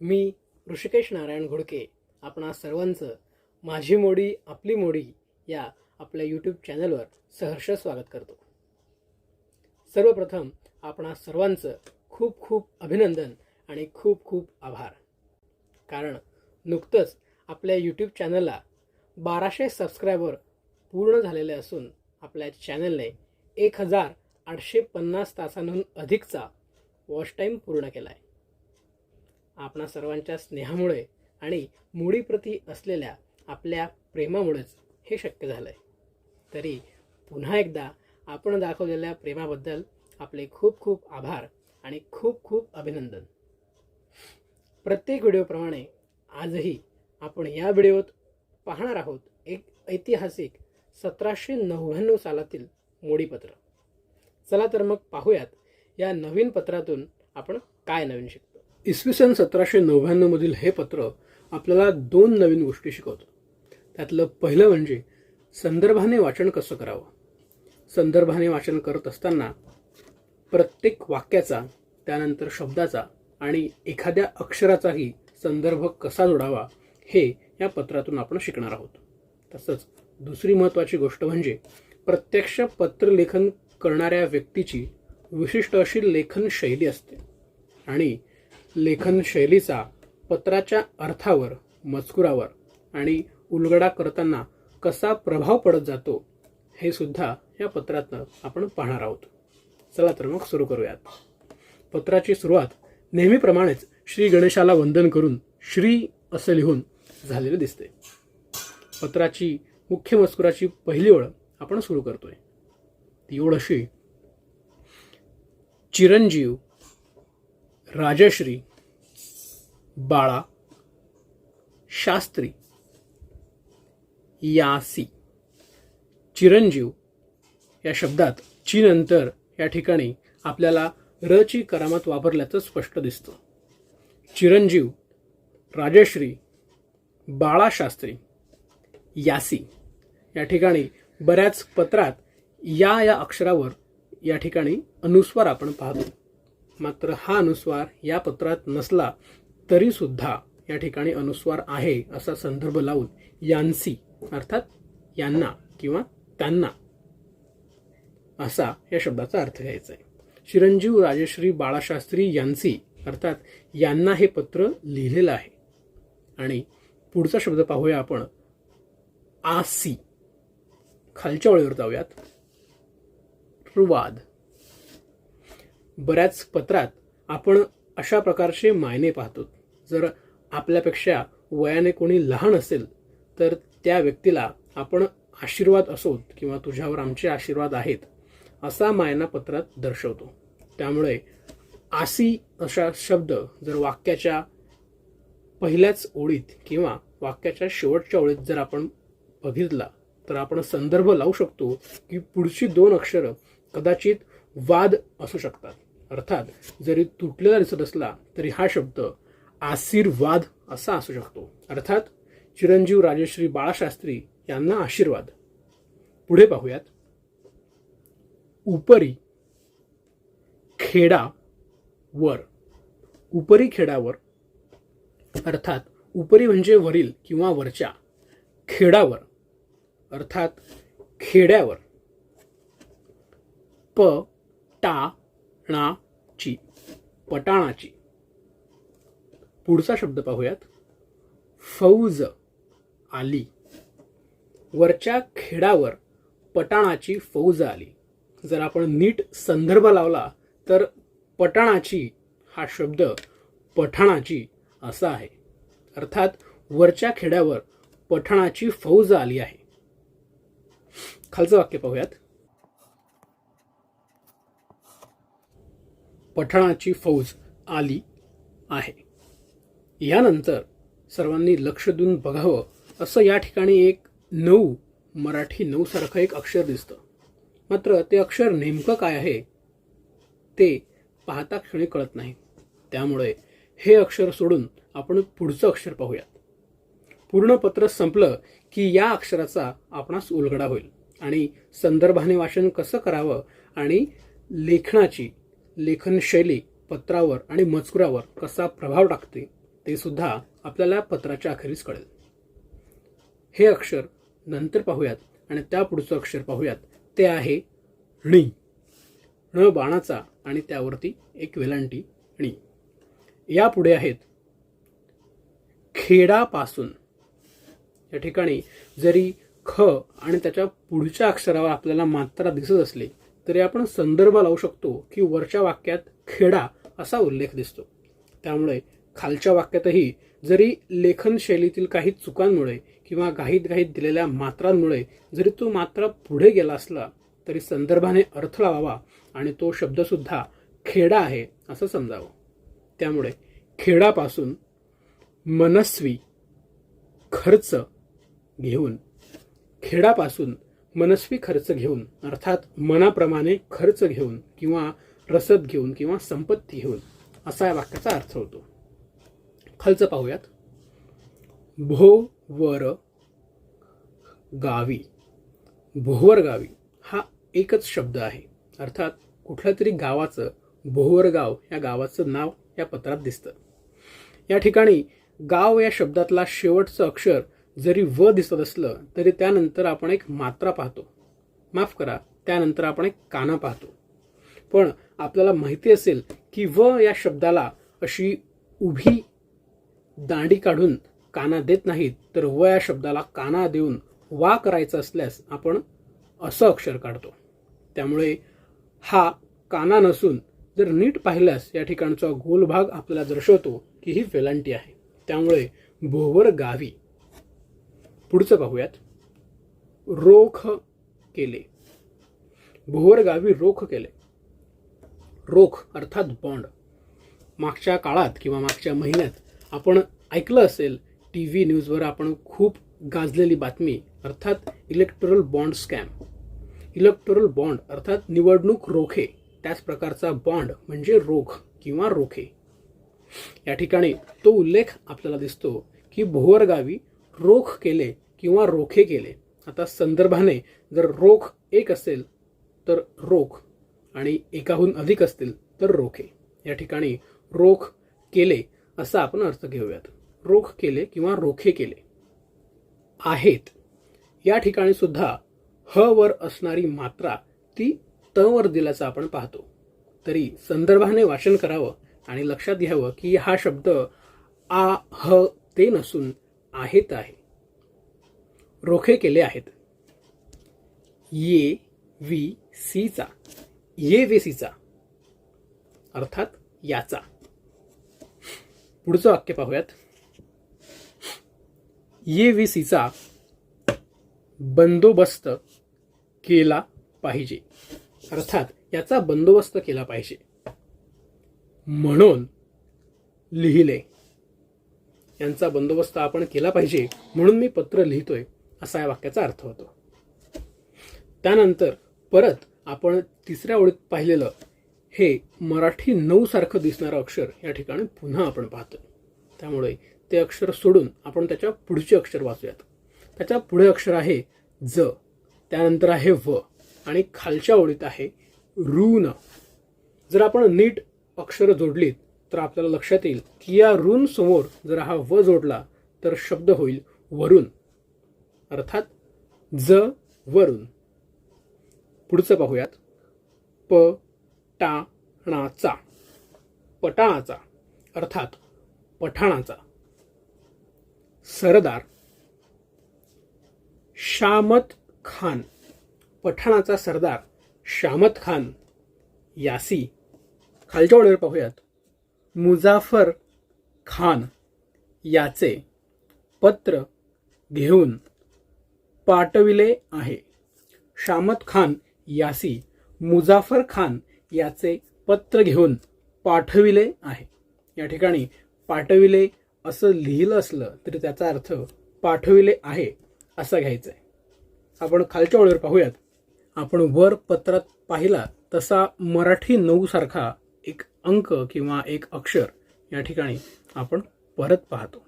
मी ऋषिकेश नारायण घोडके आपणा सर्वांचं माझी मोडी आपली मोडी या आपल्या यूट्यूब चॅनलवर सहर्ष स्वागत करतो. सर्वप्रथम आपणा सर्वांचं खूप खूप अभिनंदन आणि खूप खूप आभार. कारण नुकतंच आपल्या यूट्यूब चॅनलला बाराशे सबस्क्रायबर पूर्ण झालेले असून आपल्या चॅनलने एक हजार आठशे पन्नास तासांहून अधिकचा वॉच टाईम पूर्ण केला आहे आपणा सर्वांच्या स्नेहामुळे आणि मुडीप्रती असलेल्या आपल्या प्रेमामुळेच हे शक्य झालं आहे तरी पुन्हा एकदा आपण दाखवलेल्या प्रेमाबद्दल आपले खूप खूप आभार आणि खूप खूप अभिनंदन. प्रत्येक व्हिडिओप्रमाणे आजही आपण या व्हिडिओत पाहणार आहोत एक ऐतिहासिक सतराशे नव्याण्णव सालातील मोडीपत्र. चला तर मग पाहूयात या नवीन पत्रातून आपण काय नवीन शिकतो. इसवी सन सतराशे नव्याण्णवमधील हे पत्र आपल्याला दोन नवीन गोष्टी शिकवतं. त्यातलं पहिलं म्हणजे संदर्भाने वाचन कसं करावं? संदर्भाने वाचन करत असताना प्रत्येक वाक्याचा त्यानंतर शब्दाचा आणि एखाद्या अक्षराचाही संदर्भ कसा जोडावा हे या पत्रातून आपण शिकणार आहोत. तसंच दुसरी महत्त्वाची गोष्ट म्हणजे प्रत्यक्ष पत्रलेखन करणाऱ्या व्यक्तीची विशिष्ट अशी लेखन शैली असते. आणि लेखन शैलीचा पत्राच्या अर्थावर मजकुरावर आणि उलगडा करताना कसा प्रभाव पडत जातो हे सुद्धा या पत्रातनं आपण पाहणार आहोत. चला तर मग सुरू करूयात. पत्राची सुरुवात नेहमीप्रमाणेच श्री गणेशाला वंदन करून श्री असं लिहून झालेले दिसते पत्राची मुख्य मजकुराची पहिली ओळ आपण सुरू करतोय. ती ओळ अशी चिरंजीव राजश्री बाळा शास्त्री यासी चिरंजीव या शब्दात ची नंतर या ठिकाणी आपल्याला रची करामत वापरल्याचं स्पष्ट दिसतं. चिरंजीव राजश्री बाळाशास्त्री यासी. या ठिकाणी बऱ्याच पत्रात या या अक्षरावर या ठिकाणी अनुस्वार आपण पाहतो. मात्र हा अनुस्वार या पत्रात नसला तरी सुद्धा या ठिकाणी अनुस्वार आहे असा संदर्भ लावून यांसी अर्थात यांना किंवा त्यांना असा या शब्दाचा अर्थ घ्यायचा आहे. चिरंजीव राजश्री बाळाशास्त्री यांसी अर्थात यांना हे पत्र लिहिलेलं आहे. आणि पुढचा शब्द पाहूया आपण. आसी. खालच्या ओळीवर जाऊयात. रुवाद. बऱ्याच पत्रात आपण अशा प्रकारचे मायने पाहतो. जर आपल्यापेक्षा वयाने कोणी लहान असेल तर त्या व्यक्तीला आपण आशीर्वाद असोत किंवा तुझ्यावर आमचे आशीर्वाद आहेत असा मायना पत्रात दर्शवतो. त्यामुळे आसी अशा शब्द जर वाक्याच्या पहिल्याच ओळीत किंवा वाक्याच्या शेवटच्या ओळीत जर आपण बघितला तर आपण संदर्भ लावू शकतो की पुढची दोन अक्षरं कदाचित वाद असू शकतात. अर्थात जरी तुटलेला दिसत असला तरी हा शब्द आशीर्वाद असा असू शकतो. अर्थात चिरंजीव राजश्री बाळाशास्त्री यांना आशीर्वाद. पुढे पाहूयात. उपरी खेडा वर उपरी खेडावर अर्थात उपरी म्हणजे वरील किंवा वरच्या खेडावर अर्थात खेड्यावर. प टा णाची पटाणाची. पुढचा शब्द पाहूयात. फौज आली. वरच्या खेडावर पटाणाची फौज आली. जर आपण नीट संदर्भ लावला तर पटाणाची हा शब्द पठाणाची असा आहे. अर्थात वरच्या खेड्यावर पठाणाची फौज आली आहे. खालचं वाक्य पाहूयात. पठाणाची फौज आली आहे. यानंतर सर्वांनी लक्ष देऊन बघावं असं या ठिकाणी एक नऊ मराठी नऊसारखं एक अक्षर दिसतं. मात्र ते अक्षर नेमकं काय आहे ते पाहता क्षणी कळत नाही. त्यामुळे हे अक्षर सोडून आपण पुढचं अक्षर पाहूयात. पूर्ण पत्र संपलं की या अक्षराचा आपणास उलगडा होईल आणि संदर्भाने वाचन कसं करावं आणि लेखनाची लेखनशैली पत्रावर आणि मजकुरावर कसा प्रभाव टाकते ते सुद्धा आपल्याला पत्राच्या अखेरीस कळेल. हे अक्षर नंतर पाहूयात आणि त्या पुढचं अक्षर पाहूयात. ते आहे णी. ण बाणाचा आणि त्यावरती एक वेलांटी णी. यापुढे आहेत खेडापासून. या ठिकाणी जरी ख आणि त्याच्या पुढच्या अक्षरावर आपल्याला मात्रा दिसत असली तरी आपण संदर्भ लावू शकतो की वरच्या वाक्यात खेडा असा उल्लेख दिसतो. त्यामुळे खालच्या वाक्यातही जरी लेखन शैलीतील काही चुकांमुळे किंवा घाईत घाईत दिलेल्या मात्रांमुळे जरी तो मात्रा पुढे गेला असला तरी संदर्भाने अर्थ लावावा आणि तो शब्दसुद्धा खेडा आहे असं समजावं. त्यामुळे खेडापासून मनस्वी खर्च घेऊन खेडापासून मनस्वी खर्च घेऊन अर्थात मनाप्रमाणे खर्च घेऊन किंवा रसद घेऊन किंवा संपत्ती घेऊन असा या वाक्याचा अर्थ होतो. खालचं पाहूयात. भो वर गावी. भोवर गावी हा एकच शब्द आहे. अर्थात कुठल्या तरी गावाचं भोवर गाव या गावाचं नाव या पत्रात दिसतं. या ठिकाणी गाव या शब्दातला शेवटचं अक्षर जरी व दिसत असलं तरी त्यानंतर आपण एक मात्रा पाहतो. माफ करा त्यानंतर आपण एक काना पाहतो. पण आपल्याला माहिती असेल की व या शब्दाला अशी उभी दांडी काढून काना देत नाहीत तर व या शब्दाला काना देऊन वा करायचा असल्यास आपण असं अक्षर काढतो. त्यामुळे हा काना नसून जर नीट पाहिल्यास या ठिकाणचा गोल भाग आपल्याला दर्शवतो की ही वेलांटी आहे. त्यामुळे भोवर गावी. पुढचं पाहूयात. रोख केले. भोवर गावी रोख केले. रोख अर्थात बॉन्ड मागच्या काळात किंवा मागच्या महिन्यात आपण ऐकलं असेल टी व्ही न्यूजवर आपण खूप गाजलेली बातमी अर्थात electoral bond scam electoral bond अर्थात निवडणूक रोखे. त्याच प्रकारचा बॉन्ड म्हणजे रोख किंवा रोखे. या ठिकाणी तो उल्लेख आपल्याला दिसतो की भोवर गावी रोख केले किंवा रोखे केले. आता संदर्भाने जर रोख एक असेल तर रोख आणि एकाहून अधिक असतील तर रोखे. या ठिकाणी रोख केले असा आपण अर्थ घेऊयात. रोख केले किंवा रोखे केले आहेत या ठिकाणी सुद्धा ह वर असणारी मात्रा ती त वर दिल्याचं आपण पाहतो. तरी संदर्भाने वाचन करावं आणि लक्षात घ्यावं की हा शब्द आ ह ते नसून आहेत आहे. रोखे केले आहेत. ये वी सीचा. ये वे सीचा. अर्थात याचा. पुढचं वाक्य पाहूयात. ये वी सीचा बंदोबस्त केला पाहिजे. अर्थात याचा बंदोबस्त केला पाहिजे. म्हणून लिहिले. यांचा बंदोबस्त आपण केला पाहिजे म्हणून मी पत्र लिहितोय असा या वाक्याचा अर्थ होतो. त्यानंतर परत आपण तिसऱ्या ओळीत पाहिलेलं हे मराठी नऊ सारखं दिसणारं अक्षर या ठिकाणी पुन्हा आपण पाहतोय. त्यामुळे ते अक्षर सोडून आपण त्याच्या पुढचे अक्षर वाचूयात. त्याच्या पुढे अक्षर आहे ज त्यानंतर आहे व आणि खालच्या ओळीत आहे ऋण. जर आपण नीट अक्षर जोडलीत तर आपल्याला लक्षात येईल की या ऋण समोर जर हा व जोडला तर शब्द होईल वरून अर्थात ज वरून पुढचं पाहूयात. प पटाणाचा. पटाणाचा अर्थात पठाणाचा. सरदार शामत खान पठाणाचा सरदार शामत खान यासी. खालच्या ओळीवर पाहूयात. मुजाफर खान याचे पत्र घेऊन पाठविले आहे. शामत खान यासी मुजाफर खान याचे पत्र घेऊन पाठविले आहे. या ठिकाणी पाठविले असं लिहिलं असलं तरी त्याचा अर्थ पाठविले आहे असा घ्यायचा आहे आपण खालच्या ओळीवर पाहूयात. आपण वर पत्रात पाहिला तसा मराठी नऊ सारखा एक अंक किंवा एक अक्षर या ठिकाणी आपण परत पाहतो.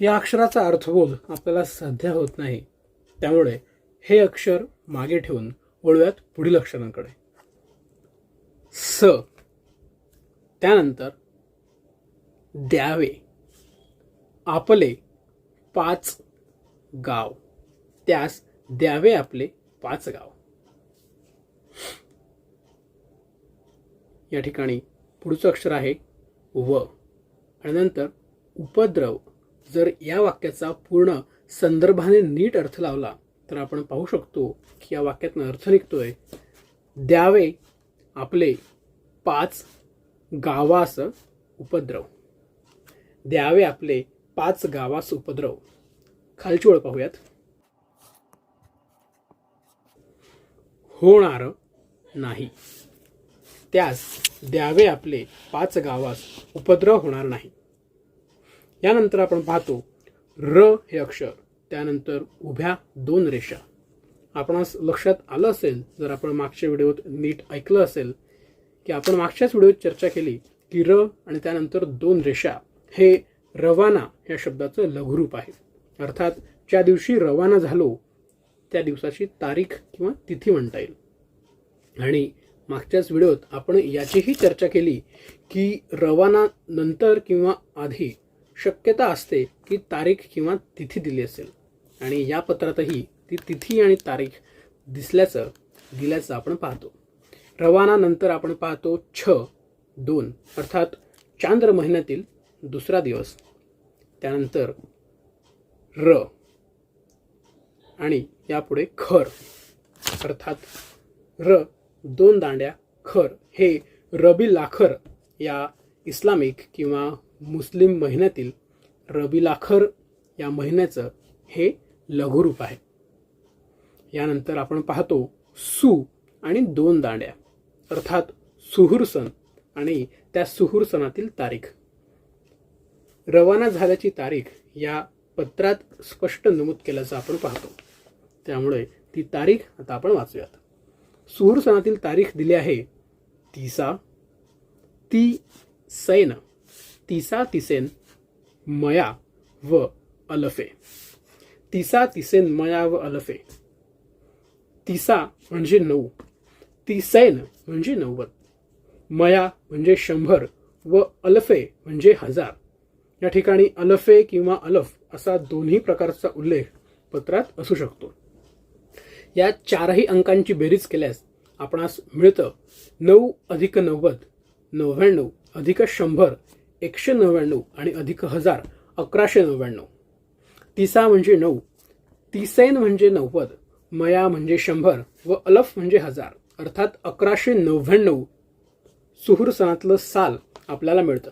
या अक्षराचा अर्थबोध आपल्याला सध्या होत नाही. त्यामुळे हे अक्षर मागे ठेवून वळूयात पुढील अक्षरांकडे. स. त्यानंतर द्यावे. आपले पाच गाव. त्यास द्यावे आपले पाच गाव. या ठिकाणी पुढचं अक्षर आहे व. आणि नंतर उपद्रव. जर या वाक्याचा पूर्ण संदर्भाने नीट अर्थ लावला तर आपण पाहू शकतो की या वाक्यातनं अर्थ निघतोय. द्यावे आपले पाच गावास उपद्रव. द्यावे आपले पाच गावास उपद्रव. खालची ओळ पाहूयात. होणार नाही. त्यास द्यावे आपले पाच गावास उपद्रव होणार नाही. यानंतर आपण पाहतो र हे अक्षर. त्यानंतर उभ्या दोन रेषा. आपणास लक्षात आलं असेल जर आपण मागच्या व्हिडिओत नीट ऐकलं असेल की आपण मागच्याच व्हिडिओत चर्चा केली की र आणि त्यानंतर दोन रेषा हे रवाना या शब्दाचं लघुरूप आहे. अर्थात ज्या दिवशी रवाना झालो त्या दिवसाची तारीख किंवा तिथी म्हणता येईल. आणि मागच्याच व्हिडिओत आपण याचीही चर्चा केली की रवाना नंतर किंवा आधी शक्यता असते की तारीख किंवा तिथी दिली असेल. आणि या पत्रातही ती तिथी आणि तारीख दिसल्याचं दिल्याचं आपण पाहतो. रवानानंतर आपण पाहतो छ दोन अर्थात चांद्र महिन्यातील दुसरा दिवस. त्यानंतर र आणि यापुढे खर अर्थात र दोन दांड्या खर हे रबी लाखर या इस्लामिक किंवा मुस्लिम महिन्यातील रबी लाखर या महिन्याचं हे लघुरूप आहे. यानंतर आपण पाहतो सु आणि दोन दांड्या अर्थात सुहूर सण आणि त्या सुहूर सणातील तारीख. रवाना झाल्याची तारीख या पत्रात स्पष्ट नमूद केल्याचं आपण पाहतो. त्यामुळे ती तारीख आता आपण वाचूयात. सुहूर सणातील तारीख दिली आहे तिसा ती सैन तिसा तिसेन मया व अलफे. तिसा तिसेन मया व अलफे. तिसा म्हणजे नऊ. तिसैन म्हणजे नव्वद. मया म्हणजे शंभर व अलफे म्हणजे हजार. या ठिकाणी अलफे किंवा अलफ असा दोन्ही प्रकारचा उल्लेख पत्रात असू शकतो. या चारही अंकांची बेरीज केल्यास आपणास मिळतं नऊ अधिक नव्वद नव्याण्णव अधिक शंभर एकशे नव्याण्णव आणि अधिक हजार अकराशे नव्याण्णव. तिसा म्हणजे नऊ. तिसैन म्हणजे नव्वद. मया म्हणजे शंभर व अलफ म्हणजे हजार. अर्थात अकराशे नव्याण्णव सुहूर सणातलं साल आपल्याला मिळतं.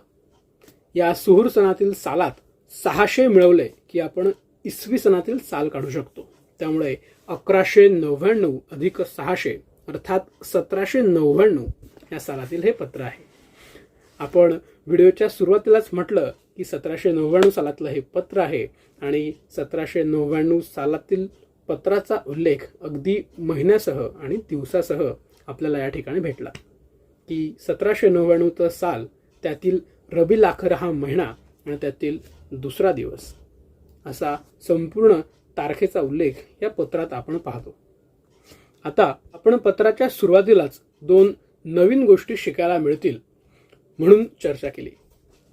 या सुहूर सणातील सालात सहाशे मिळवले की आपण इसवी सणातील साल काढू शकतो. त्यामुळे अकराशे नव्याण्णव अधिक सहाशे अर्थात सतराशे नव्याण्णव या सालातील हे पत्र आहे. आपण व्हिडिओच्या सुरुवातीलाच म्हटलं की सतराशे नव्याण्णव सालातलं हे पत्र आहे आणि सतराशे नव्याण्णव सालातील पत्राचा उल्लेख अगदी महिन्यासह आणि दिवसासह आपल्याला या ठिकाणी भेटला. की सतराशे नव्याण्णवचं साल त्यातील रबी लाखर हा महिना आणि त्यातील दुसरा दिवस. असा संपूर्ण तारखेचा उल्लेख या पत्रात आपण पाहतो. आता आपण पत्राच्या सुरुवातीलाच दोन नवीन गोष्टी शिकायला मिळतील म्हणून चर्चा केली.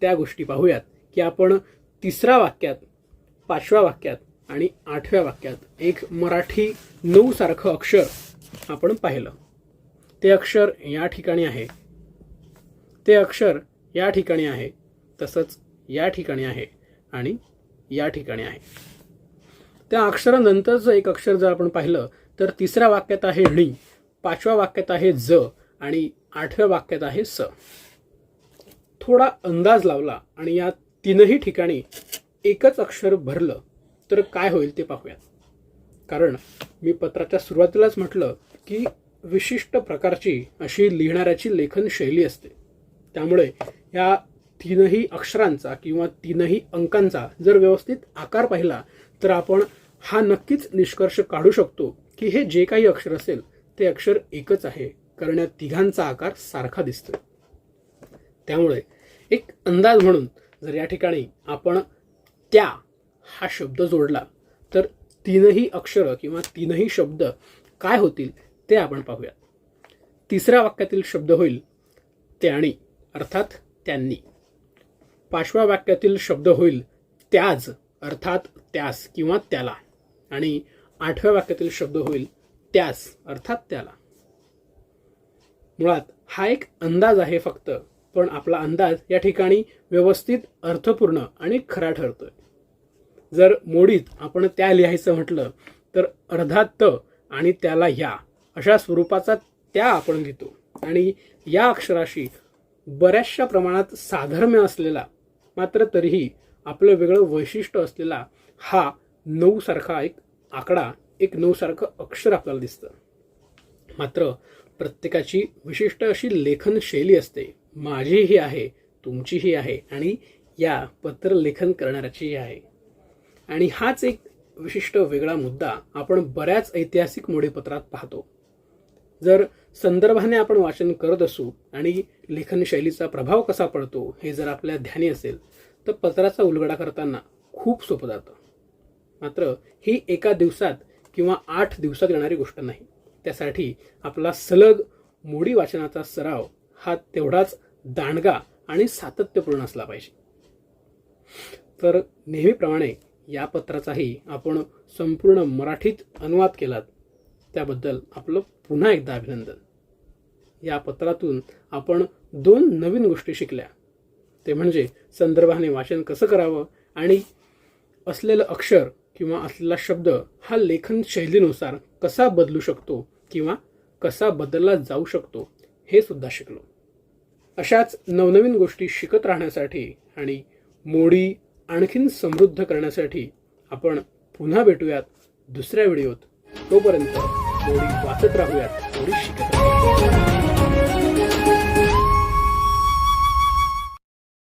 त्या गोष्टी पाहूयात की आपण तिसऱ्या वाक्यात पाचव्या वाक्यात आणि आठव्या वाक्यात एक मराठी नऊ सारखं अक्षर आपण पाहिलं. ते अक्षर या ठिकाणी आहे. ते अक्षर या ठिकाणी आहे. तसंच या ठिकाणी आहे आणि या ठिकाणी आहे. त्या अक्षरानंतरचं एक अक्षर जर आपण पाहिलं तर तिसऱ्या वाक्यात आहे णी पाचव्या वाक्यात आहे ज आणि आठव्या वाक्यात आहे स. थोडा अंदाज लावला आणि या तीनही ठिकाणी एकच अक्षर भरलं. तर काय होईल ते पाहूयात. कारण मी पत्राच्या सुरुवातीलाच म्हटलं की विशिष्ट प्रकारची अशी लिहिणाऱ्याची लेखन शैली असते. त्यामुळे या तीनही अक्षरांचा किंवा तीनही अंकांचा जर व्यवस्थित आकार पाहिला तर आपण हा नक्कीच निष्कर्ष काढू शकतो की हे जे काही अक्षर असेल ते अक्षर एकच आहे कारण या तिघांचा आकार सारखा दिसतोय. त्यामुळे एक अंदाज म्हणून जर या ठिकाणी आपण त्या हा शब्द जोडला तर तीनही अक्षरं किंवा तीनही शब्द काय होतील ते आपण पाहूयात तिसऱ्या वाक्यातील शब्द होईल त्याणी अर्थात त्यांनी. पाचव्या वाक्यातील शब्द होईल त्याज अर्थात त्यास किंवा त्याला. आणि आठव्या वाक्यातील शब्द होईल त्यास अर्थात त्याला. मुळात हा एक अंदाज आहे फक्त पण आपला अंदाज या ठिकाणी व्यवस्थित अर्थपूर्ण आणि खरा ठरतोय. जर मोडीत आपण त्या लिहायचं म्हटलं तर अर्धा त आणि त्याला या अशा स्वरूपाचा त्या आपण घेतो आणि या अक्षराशी बऱ्याचशा प्रमाणात साधर्म्य असलेला मात्र तरीही आपलं वेगळं वैशिष्ट्य असलेला हा नऊसारखा एक आकडा एक नऊसारखं अक्षर आपल्याला दिसतं. मात्र प्रत्येकाची विशिष्ट अशी लेखन शैली असते. माझीही आहे तुमचीही आहे आणि या पत्र लेखन करणाऱ्याचीही आहे. आणि हाच एक विशिष्ट वेगळा मुद्दा आपण बऱ्याच ऐतिहासिक मोडीपत्रात पाहतो. जर संदर्भाने आपण वाचन करत असू आणि लेखनशैलीचा प्रभाव कसा पडतो हे जर आपल्या ध्यानी असेल तर पत्राचा उलगडा करताना खूप सोपं जातं. मात्र ही एका दिवसात किंवा आठ दिवसात येणारी गोष्ट नाही. त्यासाठी आपला सलग मोडी वाचनाचा सराव हा तेवढाच दांडगा आणि सातत्यपूर्ण असला पाहिजे. तर नेहमीप्रमाणे या पत्राचाही आपण संपूर्ण मराठीत अनुवाद केलात. त्याबद्दल आपलं पुन्हा एकदा अभिनंदन. या पत्रातून आपण दोन नवीन गोष्टी शिकल्या. ते म्हणजे संदर्भाने वाचन कसं करावं आणि असलेलं अक्षर किंवा असलेला शब्द हा लेखन शैलीनुसार कसा बदलू शकतो किंवा कसा बदलला जाऊ शकतो हे सुद्धा शिकलो. अशाच नवनवीन गोष्टी शिकत राहण्यासाठी आणि मोडी आणखीन समृद्ध करण्यासाठी आपण पुन्हा भेटूयात दुसऱ्या व्हिडिओत. तोपर्यंत थोडी वाचत राहूयात थोडी शिकत राहूयात.